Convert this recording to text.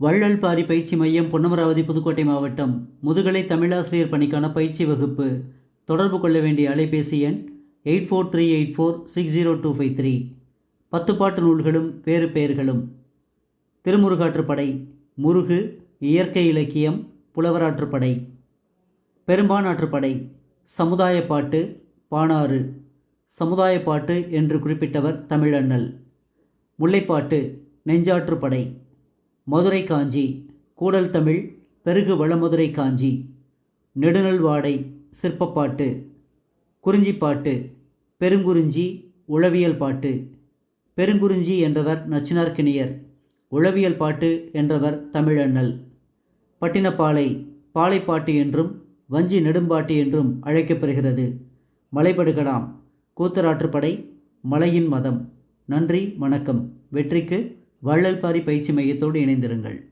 வள்ளல் பாரி பயிற்சி மையம் பொன்னமராவதி புதுக்கோட்டை மாவட்டம் முதுகலை தமிழாசிரியர் பணிக்கான பயிற்சி வகுப்பு. தொடர்பு கொள்ள வேண்டிய அலைபேசி எண் eight four three eight four six zero two five three. பத்து பாட்டு நூல்களும் வேறு பெயர்களும். திருமுருகாற்றுப்படை முருகு இயற்கை இலக்கியம் புலவராற்றுப்படை பெரும்பானாற்றுப்படை சமுதாய பாட்டு பாணாறு. சமுதாய பாட்டு என்று குறிப்பிட்டவர் தமிழண்ணல் முல்லைப்பாட்டு நெஞ்சாற்றுப்படை மதுரை காஞ்சி கூடல் தமிழ் பெருகு வளமதுரை காஞ்சி நெடுநல்வாடை சிற்பப்பாட்டு குறிஞ்சிப்பாட்டு பெருங்குறிஞ்சி உளவியல் பாட்டு. பெருங்குறிஞ்சி என்றவர் நச்சினார்க்கினியர் உளவியல் பாட்டு என்றவர் தமிழண்ணல். பட்டினப்பாலை பாலைப்பாட்டு என்றும் வஞ்சி நெடும்பாட்டு என்றும் அழைக்கப்பெறுகிறது மலைபடுகடாம் கூத்தராற்றுப்படை மலையின் மதம். நன்றி வணக்கம். வெற்றிக்கு வள்ளல் பாரி பயிற்சி மையத்தோடு இணைந்திருங்கள்.